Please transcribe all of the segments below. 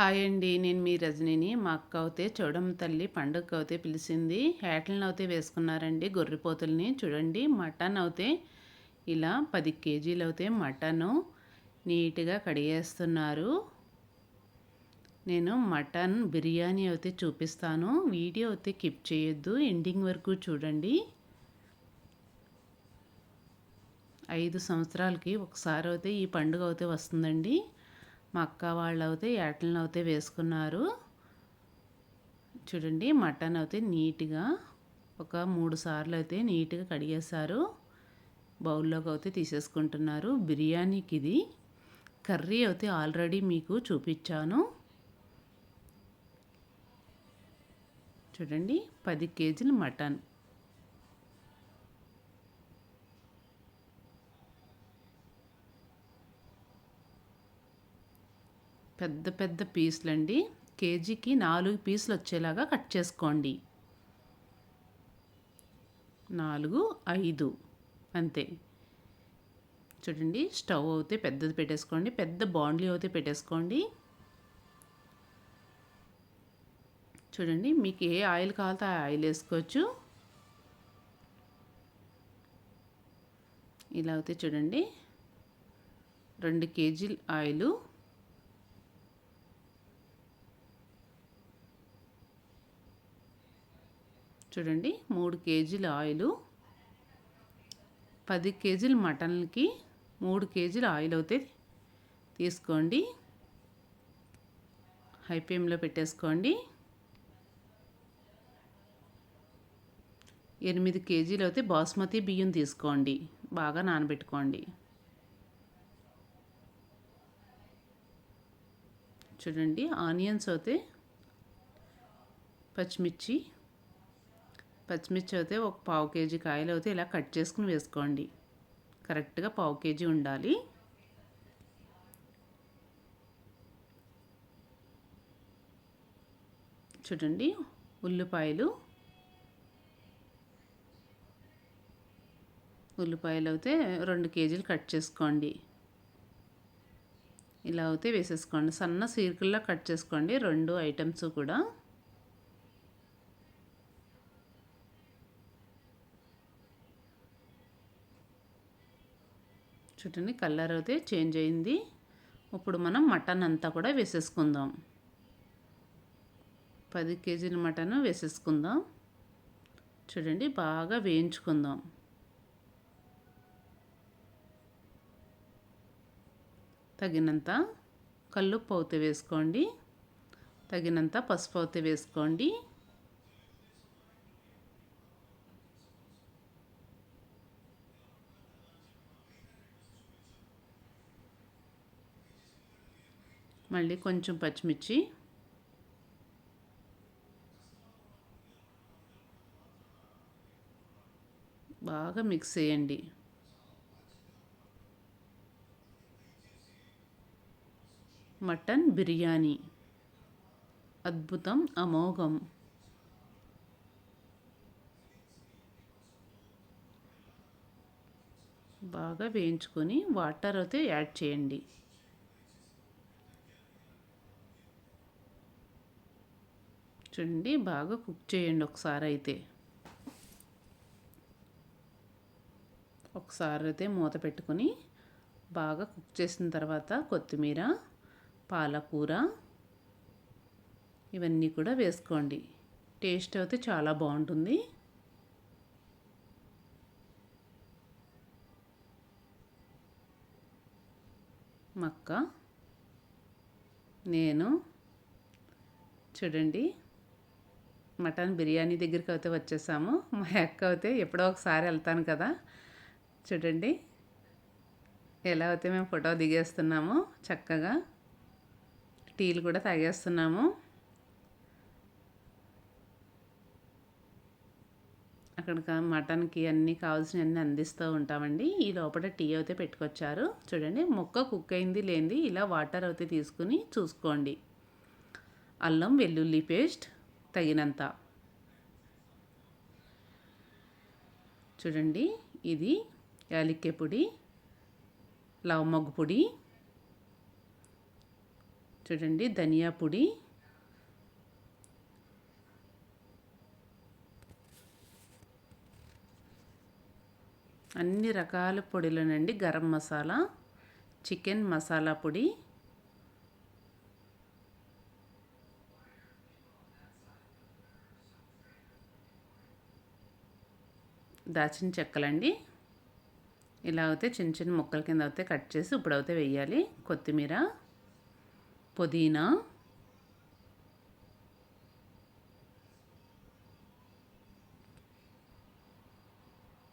Hi అండి. నేను మీ రజనీని. మా అక్క అవుతే చూడమ్మ తల్లి పండుగ అవుతే పిలిచింది హేటలను అవుతే వేసుకున్నారండి గొర్రెపోతుల్ని. చూడండి మటన్ అవుతే ఇలా పది కేజీలు అవుతే మటను నీట్గా కడిగేస్తున్నారు. నేను మటన్ బిర్యానీ అయితే చూపిస్తాను. వీడియో అయితే కిప్ చేయొద్దు. ఎండింగ్ వరకు చూడండి. ఐదు సంవత్సరాలకి ఒకసారి అయితే ఈ పండుగ అయితే వస్తుందండి. మా అక్క వాళ్ళు అయితే ఏటలను అయితే వేసుకున్నారు. చూడండి మటన్ అయితే నీట్గా ఒక మూడు సార్లు అయితే నీట్గా కడిగేశారు. బౌల్లోకి అయితే తీసేసుకుంటున్నారు. బిర్యానీకి ఇది. కర్రీ అయితే ఆల్రెడీ మీకు చూపించాను. చూడండి పది కేజీలు మటన్. పెద్ద పెద్ద పీసులు అండి కేజీకి నాలుగు పీసులు వచ్చేలాగా కట్ చేసుకోండి. నాలుగు ఐదు. అంతే. చూడండి స్టవ్ అయితే పెద్దది పెట్టేసుకోండి. పెద్ద బాండ్లీ అయితే పెట్టేసుకోండి. చూడండి మీకు ఏ ఆయిల్ కావాలో ఆ ఆయిల్ వేసుకోవచ్చు. ఇలా అయితే చూడండి రెండు కేజీలు ఆయిలు. చూడండి మూడు కేజీల ఆయిలు పది కేజీల మటన్కి మూడు కేజీల ఆయిల్ అయితే తీసుకోండి. హై ఫ్లేమ్లో పెట్టేసుకోండి. ఎనిమిది కేజీలు అయితే బాస్మతి బియ్యం తీసుకోండి బాగా నానబెట్టుకోండి. చూడండి ఆనియన్స్ అయితే పచ్చిమిర్చి పచ్చిమిర్చి అయితే ఒక పావు కేజీ కాయలు అయితే ఇలా కట్ చేసుకుని వేసుకోండి. కరెక్ట్గా పావు కేజీ ఉండాలి. చూడండి ఉల్లిపాయలు. ఉల్లిపాయలు అయితే రెండు కేజీలు కట్ చేసుకోండి. ఇలా అయితే వేసేసుకోండి. సన్న సీర్కుల్లా కట్ చేసుకోండి. రెండు ఐటమ్స్ కూడా. చూడండి కలర్ అయితే చేంజ్ అయింది. ఇప్పుడు మనం మటన్ అంతా కూడా వేసేసుకుందాం. పది కేజీల మటన్ వేసేసుకుందాం. చూడండి బాగా వేయించుకుందాం. తగినంత కల్లుప్పు అవుతే వేసుకోండి. తగినంత పసుపు అవుతే వేసుకోండి. మళ్ళీ కొంచెం పచ్చిమిర్చి. బాగా మిక్స్ చేయండి. మటన్ బిర్యానీ. అద్భుతం అమోఘం. బాగా వేయించుకొని వాటర్ అయితే యాడ్ చేయండి. చూడండి బాగా కుక్ చేయండి ఒకసారి అయితే ఒకసారి అయితే మూత పెట్టుకొని బాగా కుక్ చేసిన తర్వాత కొత్తిమీర పాలకూర ఇవన్నీ కూడా వేసుకోండి. టేస్ట్ అయితే చాలా బాగుంటుంది. మక్క నేను చూడండి మటన్ బిర్యానీ దగ్గరికి అయితే వచ్చేసాము. మా అక్క అయితే ఎప్పుడో ఒకసారి వెళ్తాను కదా. చూడండి. ఎలా అయితే మేము ఫోటో దిగేస్తున్నాము చక్కగా టీలు కూడా తాగేస్తున్నాము. అక్కడ మటన్కి అన్నీ కావాల్సినవన్నీ అందిస్తూ ఉంటామండి. ఈ లోపల టీ అయితే పెట్టుకొచ్చారు. చూడండి. మొక్క కుక్ అయింది లేనిది. ఇలా వాటర్ అయితే తీసుకుని చూసుకోండి. అల్లం వెల్లుల్లి పేస్ట్ తగినంత. చూడండి ఇది యాలక్కాయ పొడి లవమగ్గు పొడి చూడండి ధనియా పొడి. అన్ని రకాల పొడిలోనండి గరం మసాలా చికెన్ మసాలా పొడి. దాచిన చెక్కలండి. ఇలా అయితే చిన్న చిన్న ముక్కల కింద అయితే కట్ చేసి ఇప్పుడు అయితే వేయాలి. కొత్తిమీర పుదీనా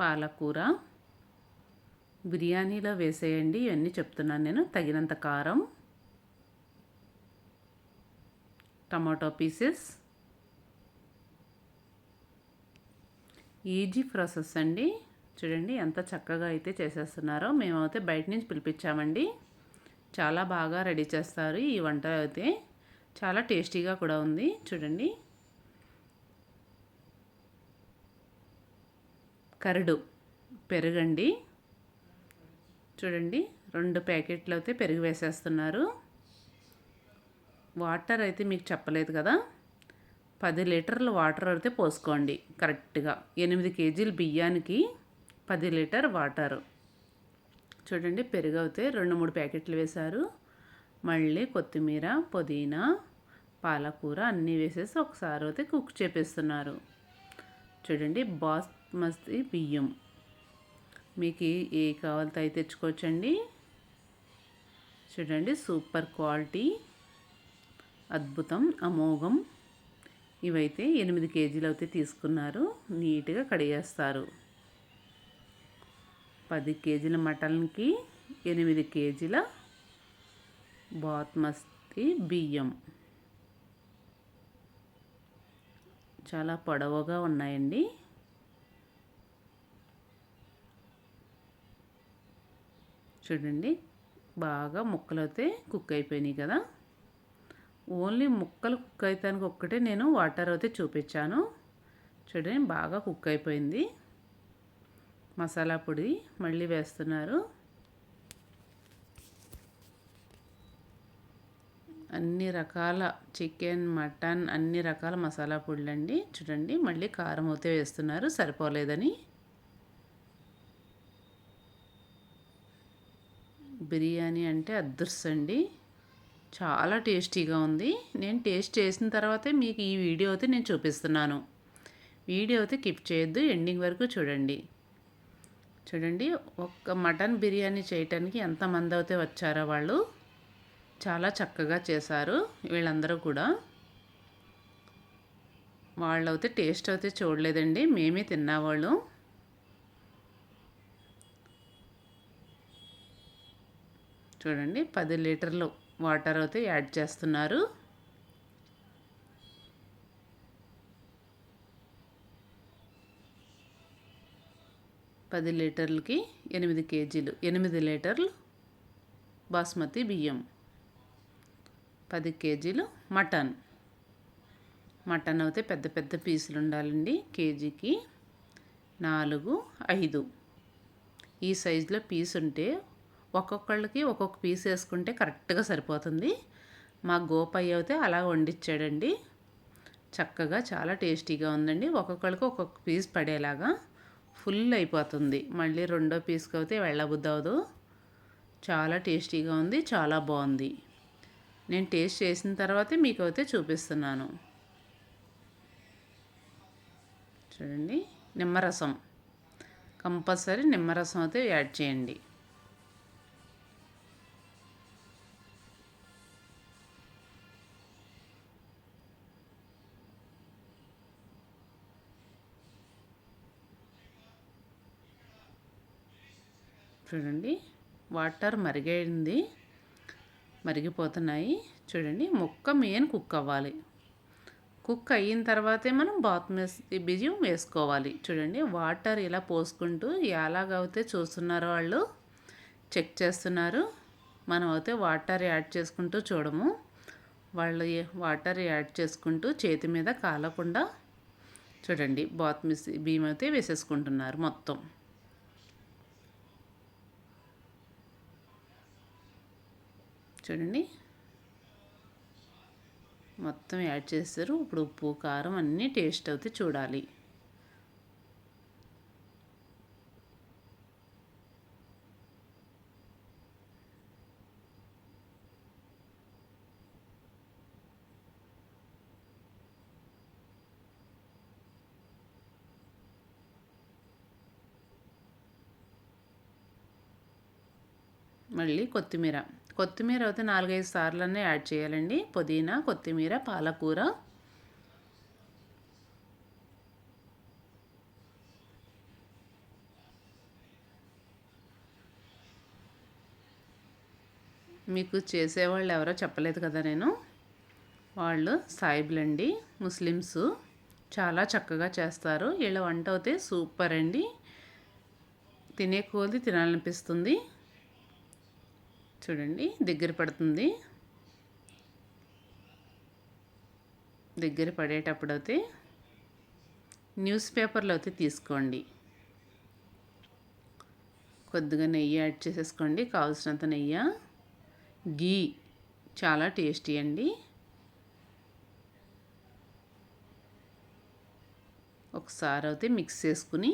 పాలకూర బిర్యానీలో వేసేయండి. ఇవన్నీ చెప్తున్నాను నేను. తగినంత కారం టమాటో పీసెస్ ఈజీ ప్రాసెస్ అండి. చూడండి ఎంత చక్కగా అయితే చేసేస్తున్నారో. మేమైతే బయట నుంచి పిలిపించామండి. చాలా బాగా రెడీ చేస్తారు ఈ వంట అయితే. చాలా టేస్టీగా కూడా ఉంది. చూడండి. కరడు పెరుగండి. చూడండి రెండు ప్యాకెట్లు అయితే పెరుగు వేసేస్తున్నారు. వాటర్ అయితే మీకు చెప్పలేదు కదా. పది లీటర్ల వాటర్ అయితే పోసుకోండి కరెక్ట్గా. ఎనిమిది కేజీల బియ్యానికి పది లీటర్ వాటర్. చూడండి పెరుగు అయితే రెండు మూడు ప్యాకెట్లు వేశారు. మళ్ళీ కొత్తిమీర పుదీనా పాలకూర అన్నీ వేసేసి ఒకసారి అయితే కుక్ చేపిస్తున్నారు. చూడండి బాస్మతి బియ్యం. మీకు ఏ కావాలితే అయితే తెచ్చుకోవచ్చండి. చూడండి సూపర్ క్వాలిటీ అద్భుతం అమోఘం. ఇవైతే ఎనిమిది కేజీలు అయితే తీసుకున్నారు. నీట్గా కడిగేస్తారు. పది కేజీల మటన్కి ఎనిమిది కేజీల బాత్మస్తి బియ్యం. చాలా పొడవుగా ఉన్నాయండి. చూడండి బాగా ముక్కలు అయితే కుక్ అయిపోయినాయి కదా. ఓన్లీ ముక్కలు కుక్ అవుతానికి ఒక్కటే నేను వాటర్ అయితే చూపించాను. చూడండి బాగా కుక్ అయిపోయింది. మసాలా పొడి మళ్ళీ వేస్తున్నారు. అన్ని రకాల చికెన్ మటన్ అన్ని రకాల మసాలా పొడులు అండి చూడండి మళ్ళీ కారం అయితే వేస్తున్నారు. సరిపోలేదని. బిర్యానీ అంటే అదృష్టండి చాలా టేస్టీగా ఉంది. నేను టేస్ట్ చేసిన తర్వాతే మీకు ఈ వీడియో అయితే నేను చూపిస్తున్నాను. వీడియో అయితే కిప్ చేయొద్దు ఎండింగ్ వరకు చూడండి. చూడండి ఒక్క మటన్ బిర్యానీ చేయటానికి ఎంతమంది అయితే వచ్చారో వాళ్ళు. చాలా చక్కగా చేశారు వీళ్ళందరూ కూడా. వాళ్ళు అయితే టేస్ట్ అయితే చూడలేదండి మేమే తిన్నావాళ్ళు. చూడండి పది లీటర్లు వాటర్ అయితే యాడ్ చేస్తున్నారు. పది లీటర్లకి ఎనిమిది కేజీలు ఎనిమిది లీటర్లు బాస్మతి బియ్యం పది కేజీలు మటన్. మటన్ అయితే పెద్ద పెద్ద పీసులు ఉండాలండి కేజీకి నాలుగు ఐదు. ఈ సైజులో పీస్ ఉంటే ఒక్కొక్కళ్ళకి ఒక్కొక్క పీస్ వేసుకుంటే కరెక్ట్గా సరిపోతుంది. మా గోపయ్య అయితే అలా వండిచ్చాడండి. చక్కగా చాలా టేస్టీగా ఉందండి. ఒక్కొక్కళ్ళకి ఒక్కొక్క పీస్ పడేలాగా ఫుల్ అయిపోతుంది. మళ్ళీ రెండో పీస్కి అయితే వెళ్ళబుద్ది అవ్వదు చాలా టేస్టీగా ఉంది చాలా బాగుంది. నేను టేస్ట్ చేసిన తర్వాతే మీకు అయితే చూపిస్తున్నాను. చూడండి నిమ్మరసం. కంపల్సరీ నిమ్మరసం అయితే యాడ్ చేయండి. చూడండి. వాటర్ మరిగైంది. మరిగిపోతున్నాయి. చూడండి. ముక్క మెయిన్ కుక్ అవ్వాలి. కుక్ అయిన తర్వాతే మనం బాత్మతి బియ్యం వేసుకోవాలి. చూడండి. వాటర్ ఇలా పోసుకుంటూ ఎలాగైతే చూస్తున్నారో వాళ్ళు చెక్ చేస్తున్నారు. మనం అయితే వాటర్ యాడ్ చేసుకుంటూ చూడము. వాళ్ళు వాటర్ యాడ్ చేసుకుంటూ చేతి మీద కాలకుండా చూడండి. బాత్మతి బియ్యం అయితే వేసేసుకుంటున్నారు మొత్తం. చూడండి. మొత్తం యాడ్ చేస్తారు. ఇప్పుడు ఉప్పు కారం అన్నీ టేస్ట్ అవుతే చూడాలి. మళ్ళీ కొత్తిమీర. కొత్తిమీర అయితే నాలుగైదు సార్లనే యాడ్ చేయాలండి. పుదీనా కొత్తిమీర పాలకూర. మీకు చేసేవాళ్ళు ఎవరో చెప్పలేదు కదా నేను. వాళ్ళు సాయిబులండి ముస్లిమ్స్. చాలా చక్కగా చేస్తారు. వీళ్ళ వంట అయితే సూపర్ అండి. తినే కొద్ది తినాలనిపిస్తుంది. చూడండి దగ్గర పడుతుంది. దగ్గర పడేటప్పుడు అయితే న్యూస్ పేపర్లో అయితే తీసుకోండి. కొద్దిగా నెయ్యి యాడ్ చేసేసుకోండి కావాల్సినంత నెయ్యి. గీ చాలా టేస్టీ అండి. ఒకసారి అయితే మిక్స్ చేసుకుని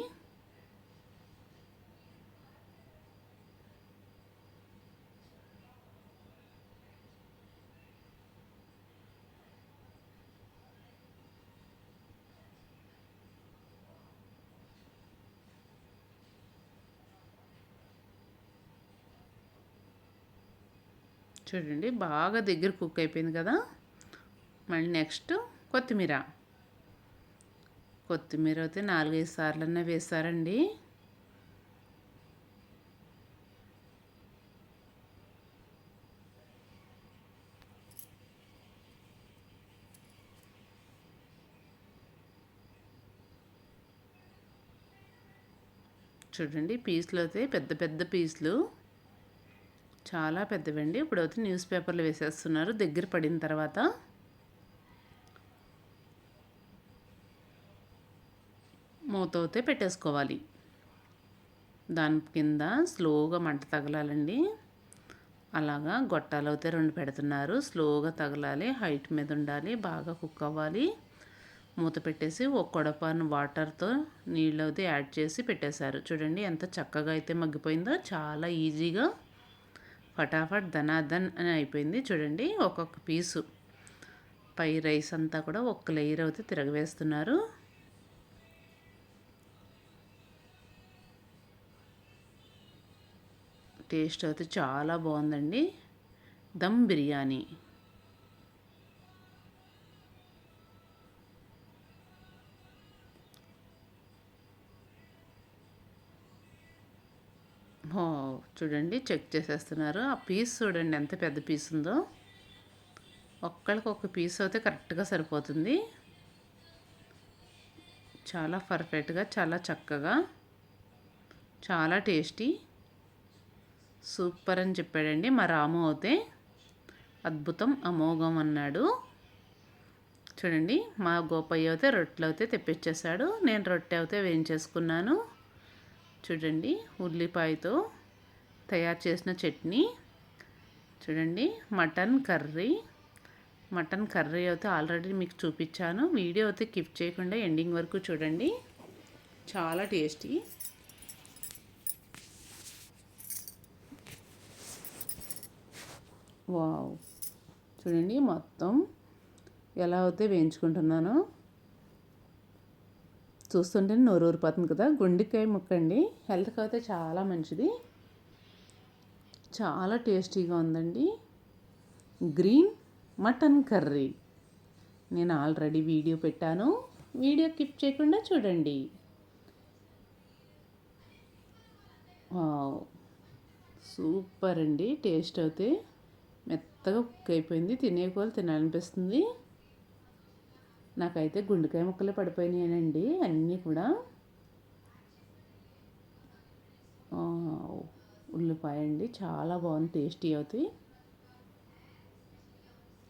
చూడండి బాగా దగ్గర కుక్ అయిపోయింది కదా. మళ్ళీ నెక్స్ట్ కొత్తిమీర. కొత్తిమీర అయితే నాలుగైదు సార్లన్నా వేసారండి చూడండి పీసులు అయితే పెద్ద పెద్ద పీసులు. చాలా పెద్దవండి. ఇప్పుడు అయితే న్యూస్ పేపర్లు వేసేస్తున్నారు. దగ్గర పడిన తర్వాత. మూత అయితే పెట్టేసుకోవాలి. దాని కింద స్లోగా మంట తగలాలండి. అలాగా గొట్టాలు అయితే రెండు పెడుతున్నారు. స్లోగా తగలాలి. హైట్ మీద ఉండాలి. బాగా కుక్ అవ్వాలి. మూత పెట్టేసి ఒక కొడపాను వాటర్తో నీళ్ళు అయితే యాడ్ చేసి పెట్టేశారు. చూడండి ఎంత చక్కగా అయితే మగ్గిపోయిందో. చాలా ఈజీగా ఫటాఫట్ ధనాధన్ అని అయిపోయింది. చూడండి ఒక్కొక్క పీసు. పై రైస్ అంతా కూడా ఒక్క లేయర్ అయితే తిరగవేస్తున్నారు. టేస్ట్ అయితే చాలా బాగుందండి. దమ్ బిర్యానీ. చూడండి చెక్ చేసేస్తున్నారు. ఆ పీస్ చూడండి ఎంత పెద్ద పీస్ ఉందో. ఒక్కళ్ళకి ఒక పీస్ అయితే కరెక్ట్గా సరిపోతుంది. చాలా పర్ఫెక్ట్గా చాలా చక్కగా చాలా టేస్టీ సూపర్ అని చెప్పాడండి మా రాము అయితే. అద్భుతం అమోఘం అన్నాడు. చూడండి మా గోపయ్య అయితే రొట్టెలు అయితే తెప్పించేశాడు. నేను రొట్టె అయితే వేయించేసుకున్నాను. చూడండి ఉల్లిపాయతో. తయారు చేసిన చట్నీ. చూడండి మటన్ కర్రీ. మటన్ కర్రీ అయితే ఆల్రెడీ మీకు చూపించాను. వీడియో అయితే కిప్ చేయకుండా ఎండింగ్ వరకు చూడండి. చాలా టేస్టీ. వావ్. చూడండి మొత్తం ఎలా అయితే వేయించుకుంటున్నానో. చూస్తుంటే నోరూరిపోతుంది కదా. గుండెకాయ ముక్క అండి హెల్త్కి అయితే చాలా మంచిది. చాలా టేస్టీగా ఉందండి. Green mutton curry. నేను ఆల్రెడీ వీడియో పెట్టాను. వీడియో కిప్ చేయకుండా చూడండి. సూపర్ అండి. టేస్ట్ అయితే మెత్తగా కుక్ అయిపోయింది. తినే కూడా తినాలనిపిస్తుంది. నాకైతే గుండెకాయ ముక్కలే పడిపోయినాయండి అన్నీ కూడా. ఉల్లిపాయ అండి చాలా బాగుంది టేస్టీ అవుతాయి.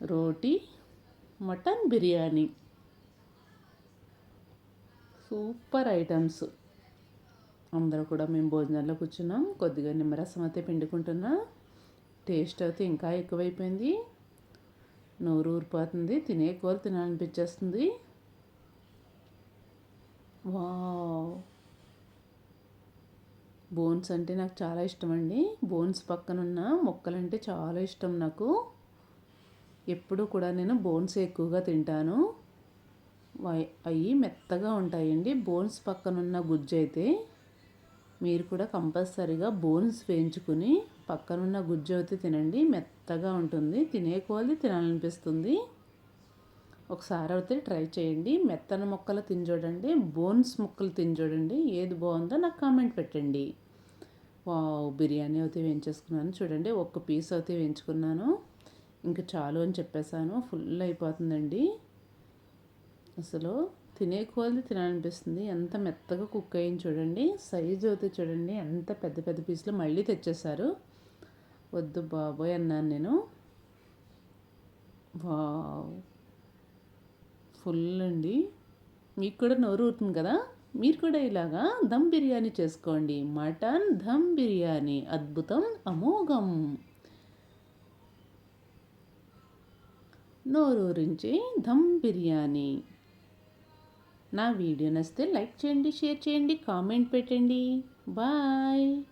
రోటీ మటన్ బిర్యానీ. Super items. అందరూ కూడా మేము భోజనాల్లో కూర్చున్నాం. కొద్దిగా నిమ్మరసం అయితే పిండుకుంటున్నా. టేస్ట్ అయితే ఇంకా ఎక్కువైపోయింది. నోరు ఊరిపోతుంది. తినే కూర తినాలనిపించేస్తుంది. వావ్! బోన్స్ అంటే నాకు చాలా ఇష్టం అండి బోన్స్ పక్కన ఉన్న మొక్కలంటే చాలా ఇష్టం నాకు. ఎప్పుడూ కూడా నేను బోన్స్ ఎక్కువగా తింటాను. అవి మెత్తగా ఉంటాయండి. బోన్స్ పక్కన ఉన్న గుజ్జు అయితే మీరు కూడా కంపల్సరీగా బోన్స్ వేయించుకుని పక్కనున్న గుజ్జు అయితే తినండి. మెత్తగా ఉంటుంది. తినే కొలది తినాలనిపిస్తుంది. ఒకసారి అయితే ట్రై చేయండి. మెత్తన మొక్కలు తిని చూడండి బోన్స్ ముక్కలు తిని చూడండి ఏది బాగుందో నాకు కామెంట్ పెట్టండి. వావ్ బిర్యానీ అయితే వేయించేసుకున్నాను. చూడండి ఒక్క పీస్ అయితే వేయించుకున్నాను. ఇంకా చాలు అని చెప్పేశాను. ఫుల్ అయిపోతుందండి. అసలు తినే కొలది తినాలనిపిస్తుంది. ఎంత మెత్తగా కుక్ అయ్యింది చూడండి. సైజు అయితే చూడండి ఎంత పెద్ద పెద్ద పీసులు మళ్ళీ తెచ్చేసారు వద్దు బాబోయ్ అన్నాను నేను. వావ్. ఫుల్ అండి. మీకు కూడా నోరు ఊరుతుంది కదా? మీరు కూడా ఇలాగా దమ్ బిర్యానీ చేసుకోండి. మటన్ దమ్ బిర్యానీ అద్భుతం అమోఘం. నోరూరించి దమ్ బిర్యానీ. నా వీడియో నచ్చితే లైక్ చేయండి షేర్ చేయండి కామెంట్ పెట్టండి. బాయ్.